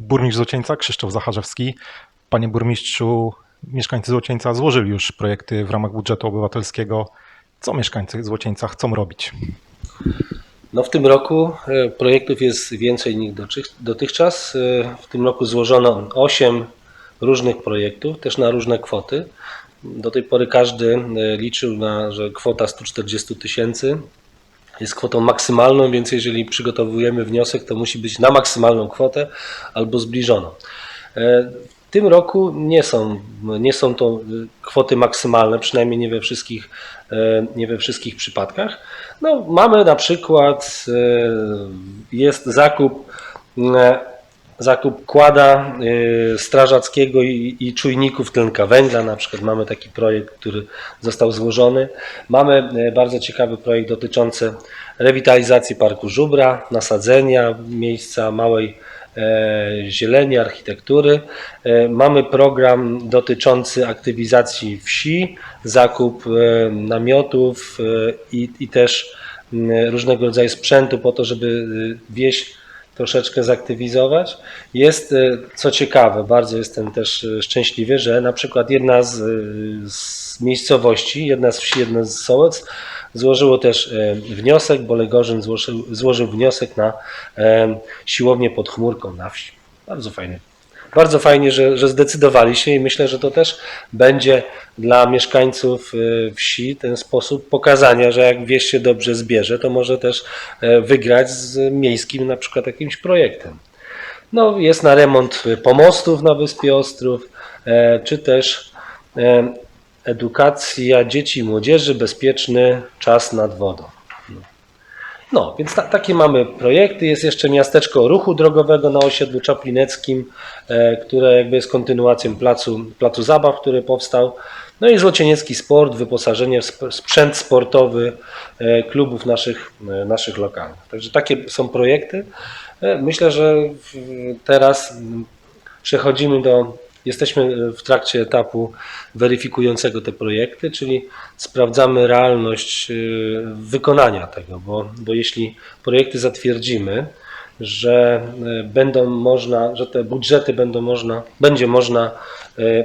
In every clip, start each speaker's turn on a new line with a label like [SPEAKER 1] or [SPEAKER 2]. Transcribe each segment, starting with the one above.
[SPEAKER 1] Burmistrz Złocieńca Krzysztof Zacharzewski. Panie burmistrzu, mieszkańcy Złocieńca złożyli już projekty w ramach budżetu obywatelskiego. Co mieszkańcy Złocieńca chcą robić?
[SPEAKER 2] No w tym roku e, projektów jest więcej niż dotychczas. E, W tym roku złożono 8 różnych projektów, też na różne kwoty. Do tej pory każdy e, liczył na, że kwota 140 tysięcy jest kwotą maksymalną, więc jeżeli przygotowujemy wniosek, to musi być na maksymalną kwotę albo zbliżoną. E, W tym roku nie są, nie są to y, kwoty maksymalne, przynajmniej nie we wszystkich, e, nie we wszystkich przypadkach. No, mamy na przykład, e, jest zakup, e, zakup kłada e, strażackiego i, czujników tlenka węgla. Na przykład mamy taki projekt, który został złożony. Mamy e, bardzo ciekawy projekt dotyczący rewitalizacji Parku Żubra, nasadzenia miejsca małej e, zieleni, architektury. E, Mamy program dotyczący aktywizacji wsi, zakup e, namiotów i, i też różnego rodzaju sprzętu po to, żeby e, wieś troszeczkę zaktywizować. Jest, e, co ciekawe, bardzo jestem też e, szczęśliwy, że na przykład jedna z, e, z miejscowości, jedna z wsi, jedna z sołec złożyło też wniosek, bo Legorzyn złożył, złożył wniosek na siłownię pod chmurką na wsi. Bardzo fajnie. Bardzo fajnie, że, że zdecydowali się i myślę, że to też będzie dla mieszkańców e, wsi ten sposób pokazania, że jak wieś się dobrze zbierze, to może też e, wygrać z miejskim na przykład jakimś projektem. No, jest na remont pomostów na Wyspie Ostrów, e, czy też e, edukacja dzieci i młodzieży, bezpieczny czas nad wodą. No, więc ta, takie mamy projekty. Jest jeszcze miasteczko ruchu drogowego na osiedlu Czaplineckim, e, które jakby jest kontynuacją placu, placu zabaw, który powstał. No i Złocieniecki Sport, wyposażenie sprzęt sportowy e, klubów naszych, e, naszych lokalnych. Także takie są projekty. Myślę, że teraz przechodzimy do, jesteśmy w trakcie etapu weryfikującego te projekty, czyli sprawdzamy realność y, wykonania tego, bo, bo jeśli projekty zatwierdzimy, że y, będą można, że te budżety będą można, będzie można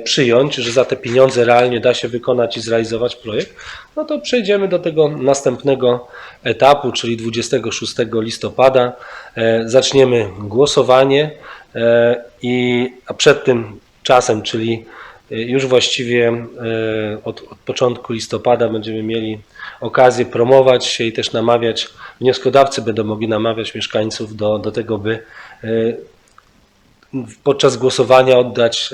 [SPEAKER 2] przyjąć, że za te pieniądze realnie da się wykonać i zrealizować projekt, no to przejdziemy do tego następnego etapu, czyli 26 listopada. E, Zaczniemy głosowanie e, i a przed tym czasem, czyli e, już właściwie e, od, od początku listopada będziemy mieli okazję promować się i też namawiać, wnioskodawcy będą mogli namawiać mieszkańców do, do tego, by e, podczas głosowania oddać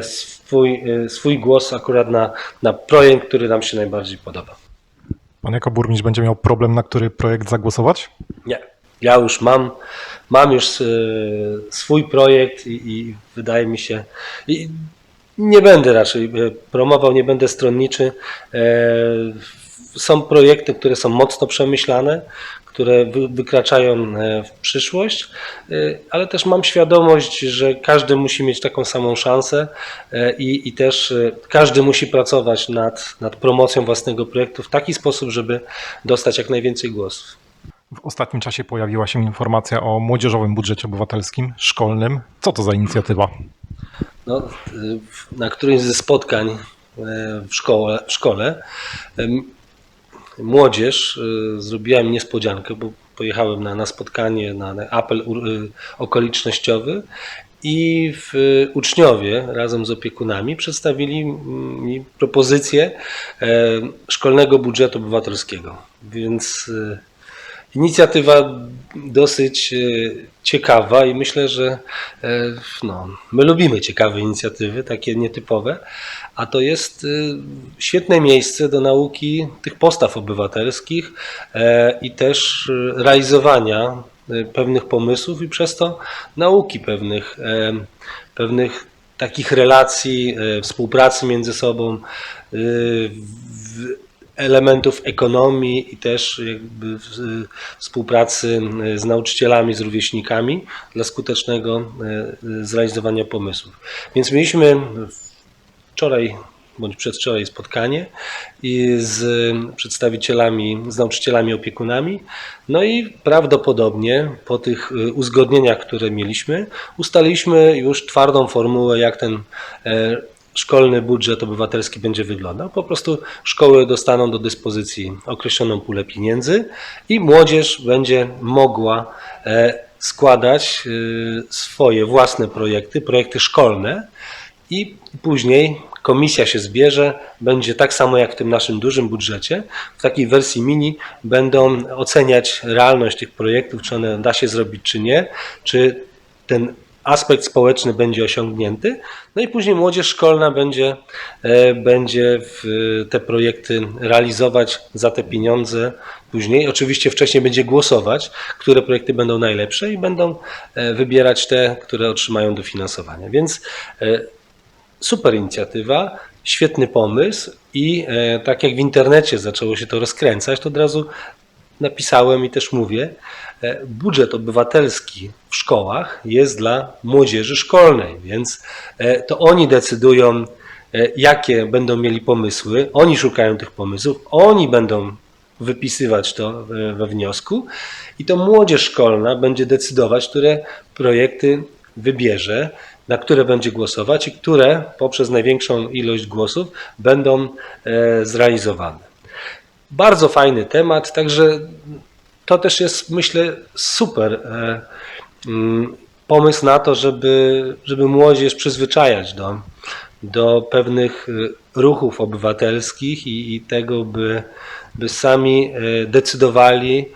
[SPEAKER 2] swój, swój głos akurat na, na projekt, który nam się najbardziej podoba.
[SPEAKER 1] Pan jako burmistrz będzie miał problem, na który projekt zagłosować?
[SPEAKER 2] Nie. Ja już mam, mam już e, swój projekt i, i wydaje mi się, i nie będę raczej e, promował, nie będę stronniczy. E, Są projekty, które są mocno przemyślane, które wy- wykraczają w przyszłość, ale też mam świadomość, że każdy musi mieć taką samą szansę i, i też każdy musi pracować nad, nad promocją własnego projektu w taki sposób, żeby dostać jak najwięcej głosów.
[SPEAKER 1] W ostatnim czasie pojawiła się informacja o młodzieżowym budżecie obywatelskim, szkolnym. Co to za inicjatywa?
[SPEAKER 2] No, na którymś ze spotkań e, w szkole, w szkole młodzież y, zrobiła mi niespodziankę, bo pojechałem na, na spotkanie, na, na apel y, okolicznościowy i w, uczniowie razem z opiekunami przedstawili mi propozycję e, szkolnego budżetu obywatelskiego. Więc Inicjatywa dosyć e, ciekawa i myślę, że e, no, my lubimy ciekawe inicjatywy, takie nietypowe, a to jest e, świetne miejsce do nauki tych postaw obywatelskich i też realizowania pewnych pomysłów i przez to nauki pewnych, pewnych takich relacji, współpracy między sobą, elementów ekonomii i też jakby w- współpracy e, z nauczycielami, z rówieśnikami dla skutecznego e, zrealizowania pomysłów. Więc mieliśmy wczoraj bądź przedwczoraj spotkanie i z przedstawicielami, z nauczycielami, opiekunami. No i prawdopodobnie po tych y, uzgodnieniach, które mieliśmy, ustaliliśmy już twardą formułę, jak ten e, szkolny budżet obywatelski będzie wyglądał. Po prostu szkoły dostaną do dyspozycji określoną pulę pieniędzy i młodzież będzie mogła e, składać y, swoje własne projekty, projekty szkolne i później komisja się zbierze, będzie tak samo jak w tym naszym dużym budżecie, w takiej wersji mini będą oceniać realność tych projektów, czy one da się zrobić, czy nie, czy ten aspekt społeczny będzie osiągnięty, no i później młodzież szkolna będzie, e, będzie te projekty realizować za te pieniądze później. Oczywiście wcześniej będzie głosować, które projekty będą najlepsze i będą e, wybierać te, które otrzymają dofinansowanie. Więc e, super inicjatywa, świetny pomysł i tak jak w internecie zaczęło się to rozkręcać, to od razu napisałem i też mówię, e, budżet obywatelski w szkołach jest dla młodzieży szkolnej, więc e, to oni decydują, e, jakie będą mieli pomysły, oni szukają tych pomysłów, oni będą wypisywać to we wniosku i to młodzież szkolna będzie decydować, które projekty wybierze, na które będzie głosować i które poprzez największą ilość głosów będą zrealizowane. Bardzo fajny temat, także to też jest, myślę, super e, mm, pomysł na to, żeby, żeby młodzież przyzwyczajać do, do pewnych y, ruchów obywatelskich i, i tego, by, by sami e, decydowali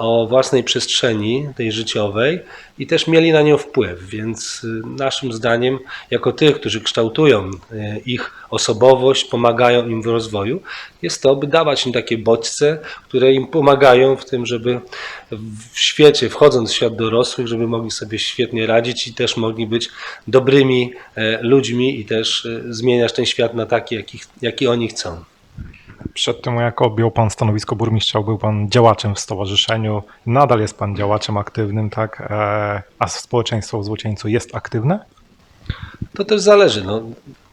[SPEAKER 2] o własnej przestrzeni, tej życiowej i też mieli na nią wpływ. Więc y, naszym zdaniem, jako tych, którzy kształtują y, ich osobowość, pomagają im w rozwoju, jest to, by dawać im takie bodźce, które im pomagają w tym, żeby w świecie, wchodząc w świat dorosłych, żeby mogli sobie świetnie radzić i też mogli być dobrymi e, ludźmi i też e, zmieniać ten świat na taki, jaki, jaki oni chcą.
[SPEAKER 1] Przed tym, jak objął Pan stanowisko burmistrza, był Pan działaczem w stowarzyszeniu. Nadal jest Pan działaczem aktywnym, tak? E, A społeczeństwo w Złocieńcu jest aktywne?
[SPEAKER 2] To też zależy. No,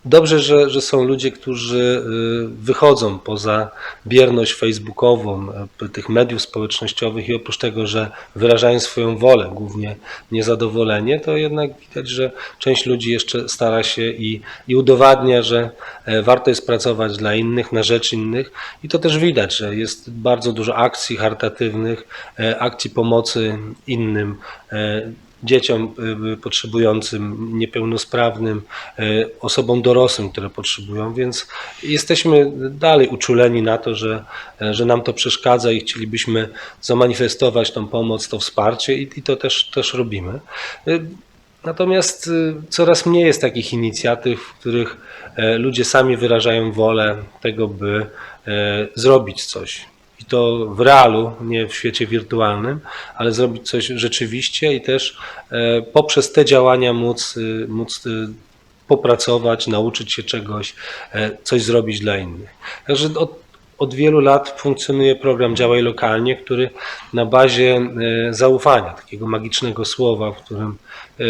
[SPEAKER 2] dobrze, że, że są ludzie, którzy y, wychodzą poza bierność facebookową, y, tych mediów społecznościowych i oprócz tego, że wyrażają swoją wolę, głównie niezadowolenie, to jednak widać, że część ludzi jeszcze stara się i, i udowadnia, że e, warto jest pracować dla innych, na rzecz innych. I to też widać, że jest bardzo dużo akcji charytatywnych, e, akcji pomocy innym, e, dzieciom y, potrzebującym, niepełnosprawnym, y, osobom dorosłym, które potrzebują, więc jesteśmy dalej uczuleni na to, że, że nam to przeszkadza i chcielibyśmy zamanifestować tą pomoc, to wsparcie i, i to też, też robimy. Y, Natomiast y, coraz mniej jest takich inicjatyw, w których ludzie sami wyrażają wolę tego, by zrobić coś. I to w realu, nie w świecie wirtualnym, ale zrobić coś rzeczywiście i też e, poprzez te działania móc, y, móc y, popracować, nauczyć się czegoś, e, coś zrobić dla innych. Także od, od wielu lat funkcjonuje program Działaj Lokalnie, który na bazie e, zaufania, takiego magicznego słowa, w którym e,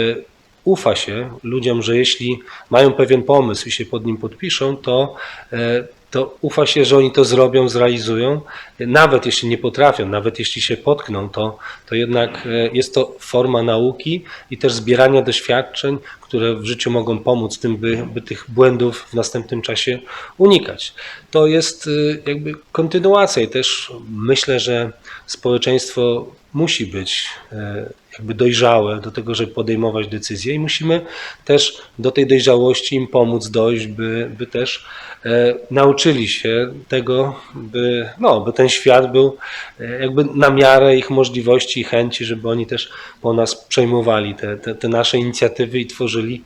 [SPEAKER 2] ufa się ludziom, że jeśli mają pewien pomysł i się pod nim podpiszą, to, e, to ufa się, że oni to zrobią, zrealizują. Nawet jeśli nie potrafią, nawet jeśli się potkną, to, to jednak e, jest to forma nauki i też zbierania doświadczeń, które w życiu mogą pomóc tym, by, by tych błędów w następnym czasie unikać. To jest y, jakby kontynuacja i też myślę, że społeczeństwo musi być e, jakby dojrzałe do tego, żeby podejmować decyzje i musimy też do tej dojrzałości im pomóc dojść, by, by też e, nauczyli się tego, by, no, by ten świat był e, jakby na miarę ich możliwości i chęci, żeby oni też po nas przejmowali te, te, te nasze inicjatywy i tworzyli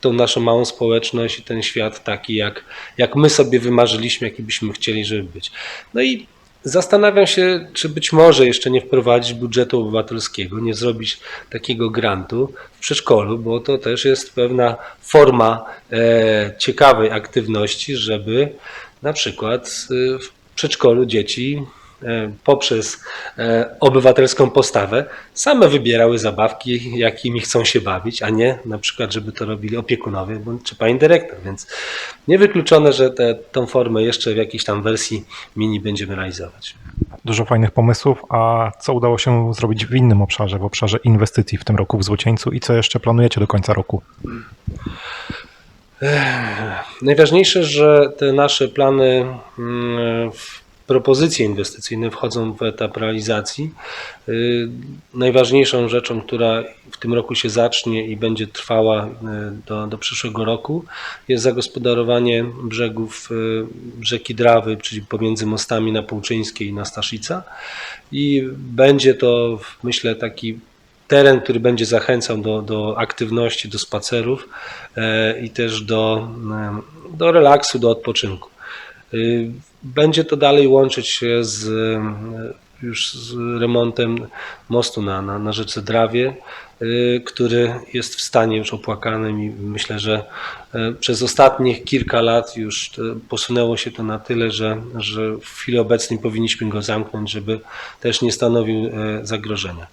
[SPEAKER 2] tą naszą małą społeczność i ten świat taki, jak, jak my sobie wymarzyliśmy, jaki byśmy chcieli, żeby być. No i Zastanawiam się, czy być może jeszcze nie wprowadzić budżetu obywatelskiego, nie zrobić takiego grantu w przedszkolu, bo to też jest pewna forma e, ciekawej aktywności, żeby na przykład e, w przedszkolu dzieci poprzez e, obywatelską postawę same wybierały zabawki, jakimi chcą się bawić, a nie na przykład, żeby to robili opiekunowie bądź czy pani dyrektor. Więc niewykluczone, że tę tą formę jeszcze w jakiejś tam wersji mini będziemy realizować.
[SPEAKER 1] Dużo fajnych pomysłów, a co udało się zrobić w innym obszarze, w obszarze inwestycji w tym roku w Złocieńcu i co jeszcze planujecie do końca roku?
[SPEAKER 2] Najważniejsze, że te nasze plany, mm, w- propozycje inwestycyjne wchodzą w etap realizacji. Y, Najważniejszą rzeczą, która w tym roku się zacznie i będzie trwała y, do, do przyszłego roku, jest zagospodarowanie brzegów y, rzeki Drawy, czyli pomiędzy mostami na Półczyńskiej i na Staszica. I będzie to, myślę, taki teren, który będzie zachęcał do, do aktywności, do spacerów e, i też do, e, do relaksu, do odpoczynku. Będzie to dalej łączyć się z, już z remontem mostu na, na, na rzece Drawie, y, który jest w stanie już opłakanym i myślę, że e, przez ostatnich kilka lat już posunęło się to na tyle, że, że w chwili obecnej powinniśmy go zamknąć, żeby też nie stanowił e, zagrożenia.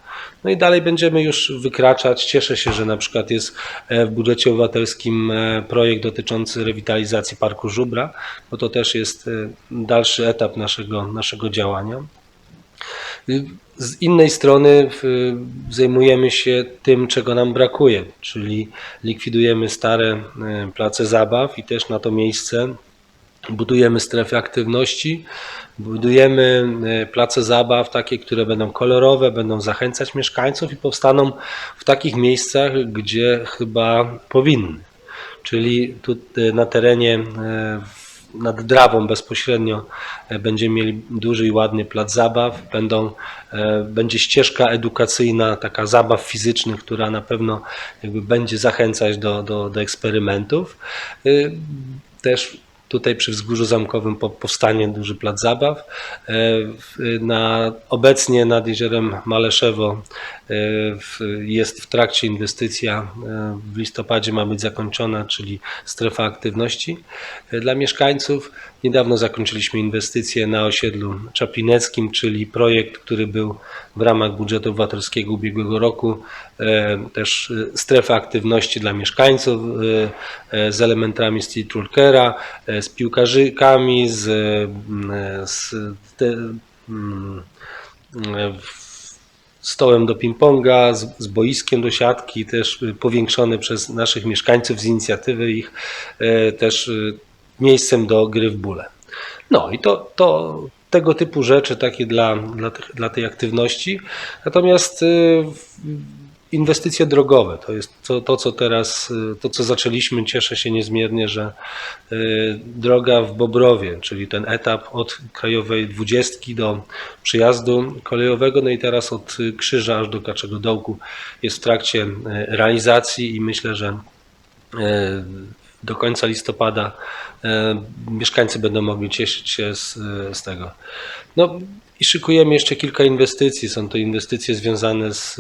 [SPEAKER 2] No i dalej będziemy już wykraczać. Cieszę się, że na przykład jest e, w budżecie obywatelskim projekt dotyczący rewitalizacji Parku Żubra, bo to też jest dalszy etap naszego, naszego działania. Z innej strony zajmujemy się tym, czego nam brakuje, czyli likwidujemy stare y, place zabaw i też na to miejsce budujemy strefy aktywności, budujemy e, place zabaw takie, które będą kolorowe, będą zachęcać mieszkańców i powstaną w takich miejscach, gdzie chyba powinny. Czyli tu e, na terenie e, nad Drawą bezpośrednio e, będziemy mieli duży i ładny plac zabaw, będą, e, będzie ścieżka edukacyjna, taka zabaw fizycznych, która na pewno jakby będzie zachęcać do, do, do eksperymentów. Y, Też tutaj przy Wzgórzu Zamkowym po- powstanie duży plac zabaw. E, Na, obecnie nad jeziorem Maleszewo e, jest w trakcie inwestycja, e, w listopadzie ma być zakończona, czyli strefa aktywności dla mieszkańców. Niedawno zakończyliśmy inwestycje na osiedlu Czaplineckim, czyli projekt, który był w ramach budżetu obywatelskiego ubiegłego roku, e, też e, strefa aktywności dla mieszkańców e, z elementami street walkera, e, z piłkarzykami, z, mm, z te, mm, stołem do ping-ponga, z, z boiskiem do siatki, też y, powiększone przez naszych mieszkańców z inicjatywy ich, też miejscem do gry w bóle. No i to, to tego typu rzeczy takie dla, dla, dla tej aktywności. Natomiast y, inwestycje drogowe to jest to, to, co teraz, y, to co zaczęliśmy. Cieszę się niezmiernie, że y, droga w Bobrowie, czyli ten etap od krajowej dwudziestki do przyjazdu kolejowego, no i teraz od Krzyża aż do Kaczego Dołku jest w trakcie realizacji i myślę, że do końca listopada e, mieszkańcy będą mogli cieszyć się z, z tego. No i szykujemy jeszcze kilka inwestycji. Są to inwestycje związane z,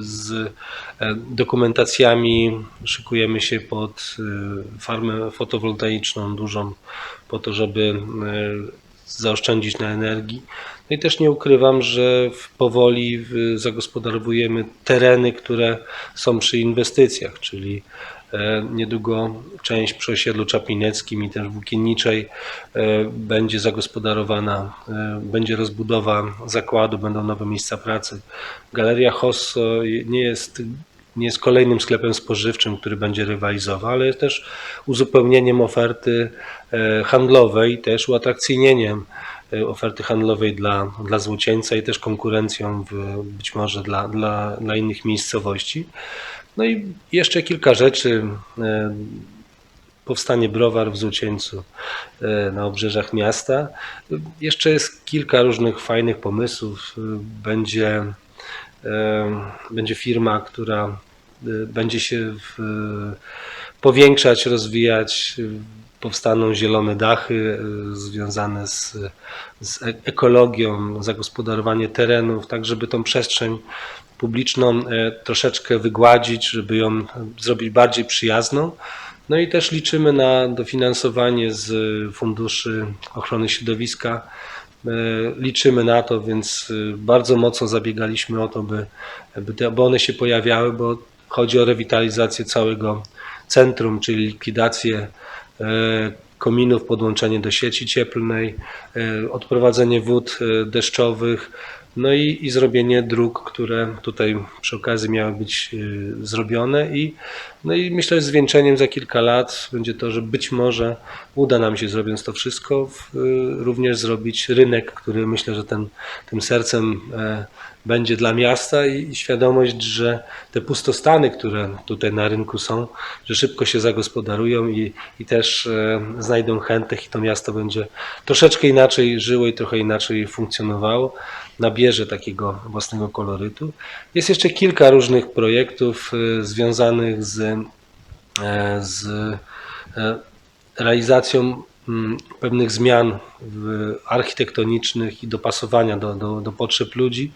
[SPEAKER 2] z e, dokumentacjami. Szykujemy się pod e, farmę fotowoltaiczną dużą po to, żeby e, zaoszczędzić na energii. No i też nie ukrywam, że powoli zagospodarowujemy tereny, które są przy inwestycjach, czyli e, niedługo część przy osiedlu Czaplineckim i też Włókienniczej e, będzie zagospodarowana, e, będzie rozbudowa zakładu, będą nowe miejsca pracy. Galeria Hosso nie jest nie jest kolejnym sklepem spożywczym, który będzie rywalizował, ale jest też uzupełnieniem oferty e, handlowej, też uatrakcyjnieniem e, oferty handlowej dla, dla Złocieńca i też konkurencją w, być może dla, dla, dla innych miejscowości. No i jeszcze kilka rzeczy. E, Powstanie browar w Złocieńcu e, na obrzeżach miasta. Jeszcze jest kilka różnych fajnych pomysłów. Będzie będzie firma, która będzie się w, powiększać, rozwijać. Powstaną zielone dachy e, związane z, z e- ekologią, zagospodarowanie terenów, tak żeby tą przestrzeń publiczną e, troszeczkę wygładzić, żeby ją zrobić bardziej przyjazną. No i też liczymy na dofinansowanie z funduszy ochrony środowiska Liczymy na to, więc bardzo mocno zabiegaliśmy o to, by, by, te, by one się pojawiały, bo chodzi o rewitalizację całego centrum, czyli likwidację kominów, podłączenie do sieci cieplnej, e, odprowadzenie wód e, deszczowych, no i, i zrobienie dróg, które tutaj przy okazji miały być e, zrobione. I, no i myślę, że zwieńczeniem za kilka lat będzie to, że być może uda nam się zrobiąc to wszystko również zrobić rynek, który myślę, że ten, tym sercem e, będzie dla miasta i, świadomość, że te pustostany, które tutaj na rynku są, że szybko się zagospodarują i, i też e, znajdą chętnych i to miasto będzie troszeczkę inaczej żyło i trochę inaczej funkcjonowało, nabierze takiego własnego kolorytu. Jest jeszcze kilka różnych projektów e, związanych z, e, z realizacją pewnych zmian architektonicznych i dopasowania do, do, do potrzeb ludzi.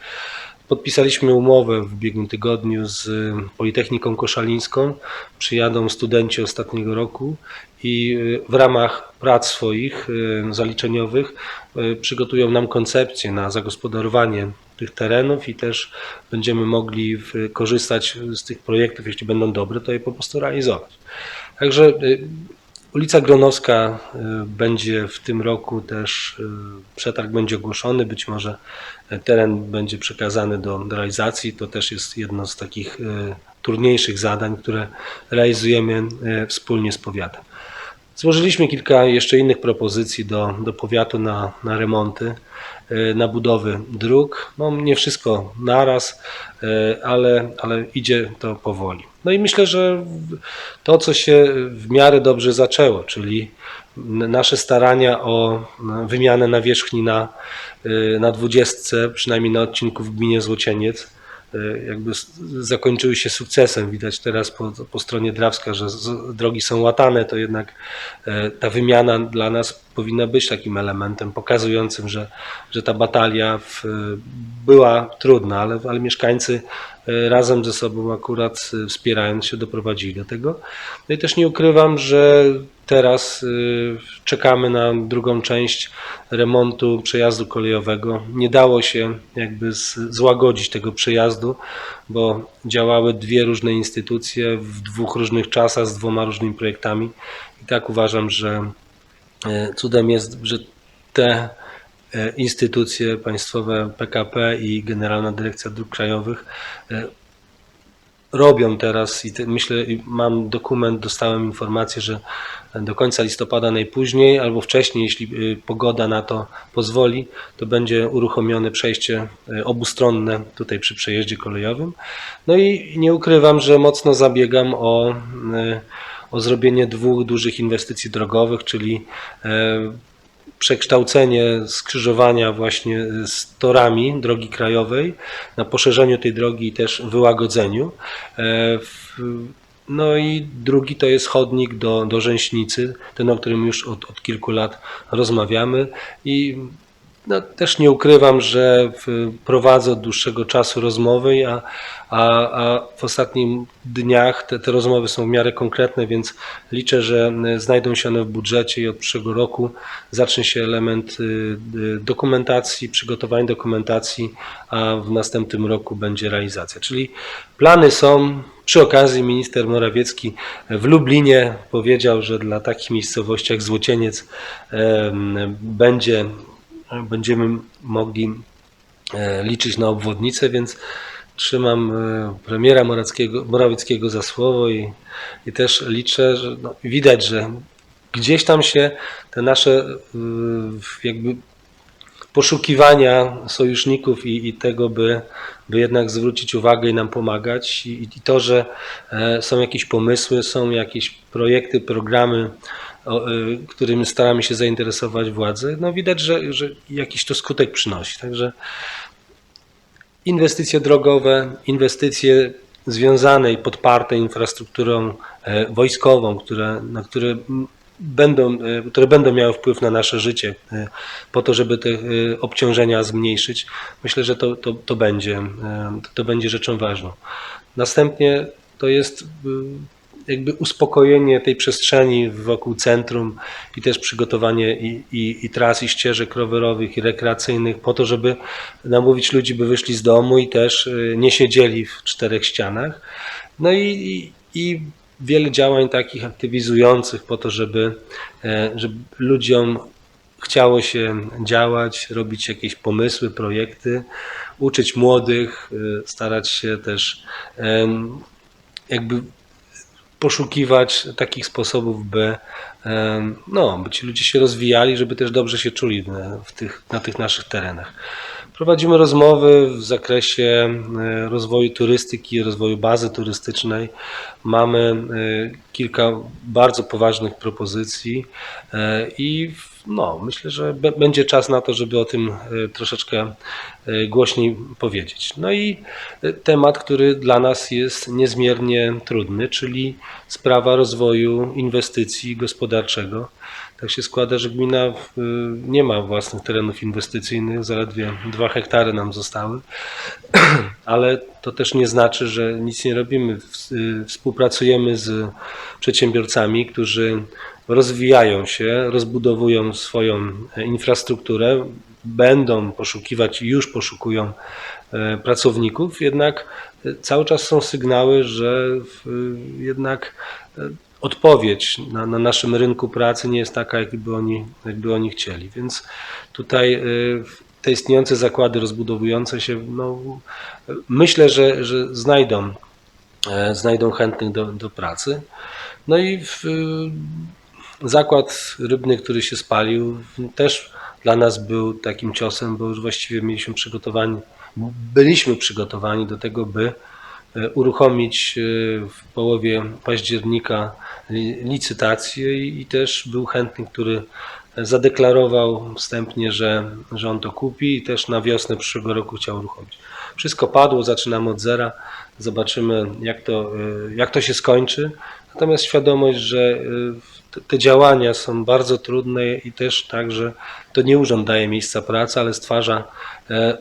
[SPEAKER 2] Podpisaliśmy umowę w ubiegłym tygodniu z Politechniką Koszalińską. Przyjadą studenci ostatniego roku i y, w ramach prac swoich y, zaliczeniowych y, przygotują nam koncepcję na zagospodarowanie tych terenów i też będziemy mogli korzystać z tych projektów, jeśli będą dobre, to je po prostu realizować. Także Ulica Gronowska y, będzie w tym roku też, y, przetarg będzie ogłoszony, być może teren będzie przekazany do, realizacji. To też jest jedno z takich y, trudniejszych zadań, które realizujemy wspólnie z powiatem. Złożyliśmy kilka jeszcze innych propozycji do, do powiatu na, na remonty, na budowy dróg. No, nie wszystko naraz, ale, ale idzie to powoli. No i myślę, że to, co się w miarę dobrze zaczęło, czyli nasze starania o wymianę nawierzchni na, y, na dwudziestce, przynajmniej na odcinku w gminie Złocieniec, y, jakby zakończyły się sukcesem. Widać teraz po, po stronie Drawska, że drogi są łatane, to jednak e, ta wymiana dla nas powinna być takim elementem pokazującym, że, że ta batalia w, była trudna, ale, ale mieszkańcy razem ze sobą akurat e, wspierając się doprowadzili do tego. No i też nie ukrywam, że teraz y, czekamy na drugą część remontu przejazdu kolejowego. Nie dało się jakby złagodzić tego przejazdu, bo działały dwie różne instytucje w dwóch różnych czasach z dwoma różnymi projektami. I tak uważam, że cudem jest, że te instytucje państwowe PKP i Generalna Dyrekcja Dróg Krajowych e, robią teraz i te, myślę, mam dokument, dostałem informację, że do końca listopada najpóźniej albo wcześniej, jeśli y, pogoda na to pozwoli, to będzie uruchomione przejście obustronne tutaj przy przejeździe kolejowym. No i nie ukrywam, że mocno zabiegam o, o zrobienie dwóch dużych inwestycji drogowych, czyli e, przekształcenie skrzyżowania właśnie z torami drogi krajowej, na poszerzeniu tej drogi i też wyłagodzeniu. E, No i drugi to jest chodnik do, do Rzęśnicy, ten o którym już od, od kilku lat rozmawiamy i no, też nie ukrywam, że prowadzę od dłuższego czasu rozmowy, a, a, a w ostatnich dniach te, te rozmowy są w miarę konkretne, więc liczę, że y, znajdą się one w budżecie i od przyszłego roku zacznie się element y, dokumentacji, przygotowania dokumentacji, a w następnym roku będzie realizacja. Czyli plany są. Przy okazji minister Morawiecki w Lublinie powiedział, że dla takich miejscowości jak Złocieniec będzie będziemy mogli e, liczyć na obwodnicę, więc trzymam e, premiera Morawskiego, Morawieckiego za słowo i, i też liczę, że no, widać, że gdzieś tam się te nasze y, jakby poszukiwania sojuszników i, i tego, by, by jednak zwrócić uwagę i nam pomagać. I, i to, że e, są jakieś pomysły, są jakieś projekty, programy, y, którymi staramy się zainteresować władze, no widać, że, że jakiś to skutek przynosi. Także inwestycje drogowe, inwestycje związane i podparte infrastrukturą e, wojskową, które, na które będą, e, które będą miały wpływ na nasze życie, e, po to, żeby te obciążenia zmniejszyć. Myślę, że to, to, to, będzie, to będzie rzeczą ważną. Następnie to jest y, jakby uspokojenie tej przestrzeni wokół centrum i też przygotowanie i, i, i tras, i ścieżek rowerowych, i rekreacyjnych po to, żeby namówić ludzi, by wyszli z domu i też y, nie siedzieli w czterech ścianach. No i, i, i wiele działań takich aktywizujących po to, żeby, e, żeby ludziom chciało się działać, robić jakieś pomysły, projekty, uczyć młodych, y, starać się też jakby poszukiwać takich sposobów, by, no, by ci ludzie się rozwijali, żeby też dobrze się czuli w tych, na tych naszych terenach. Prowadzimy rozmowy w zakresie rozwoju turystyki, rozwoju bazy turystycznej. Mamy e, kilka bardzo poważnych propozycji e, i no, myślę, że będzie czas na to, żeby o tym e, troszeczkę głośniej powiedzieć. No i temat, który dla nas jest niezmiernie trudny, czyli sprawa rozwoju inwestycji gospodarczego. Tak się składa, że gmina y, nie ma własnych terenów inwestycyjnych, zaledwie dwa hektary nam zostały, ale to też nie znaczy, że nic nie robimy. Y, Współpracujemy z przedsiębiorcami, którzy rozwijają się, rozbudowują swoją e, infrastrukturę, będą poszukiwać i już poszukują e, pracowników, jednak e, cały czas są sygnały, że w- jednak odpowiedź na, na naszym rynku pracy nie jest taka, jakby oni, jakby oni chcieli. Więc tutaj y, te istniejące zakłady rozbudowujące się, no, myślę, że, że znajdą, e, znajdą chętnych do, do pracy. No i w, y, zakład rybny, który się spalił, też dla nas był takim ciosem, bo już właściwie mieliśmy przygotowani, byliśmy przygotowani do tego, by e, uruchomić e, w połowie października li- licytację i też był chętny, który zadeklarował wstępnie, że, że on to kupi i też na wiosnę przyszłego roku chciał uruchomić. Wszystko padło, zaczynamy od zera, zobaczymy jak to, e, jak to się skończy. Natomiast świadomość, że e, te- działania są bardzo trudne i też tak, że to nie urząd daje miejsca pracy, ale stwarza e,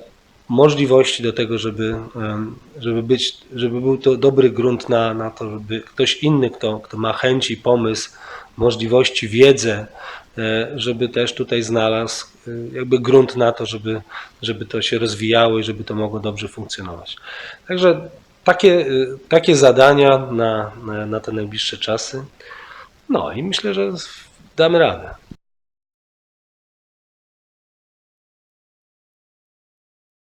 [SPEAKER 2] możliwości do tego, żeby, em, żeby, być, żeby był to dobry grunt na, na to, żeby ktoś inny, kto, kto ma chęci, pomysł, możliwości, wiedzę, e, żeby też tutaj znalazł e, jakby grunt na to, żeby, żeby to się rozwijało i żeby to mogło dobrze funkcjonować. Także takie, e, takie zadania na, na te najbliższe czasy. No i myślę, że damy radę.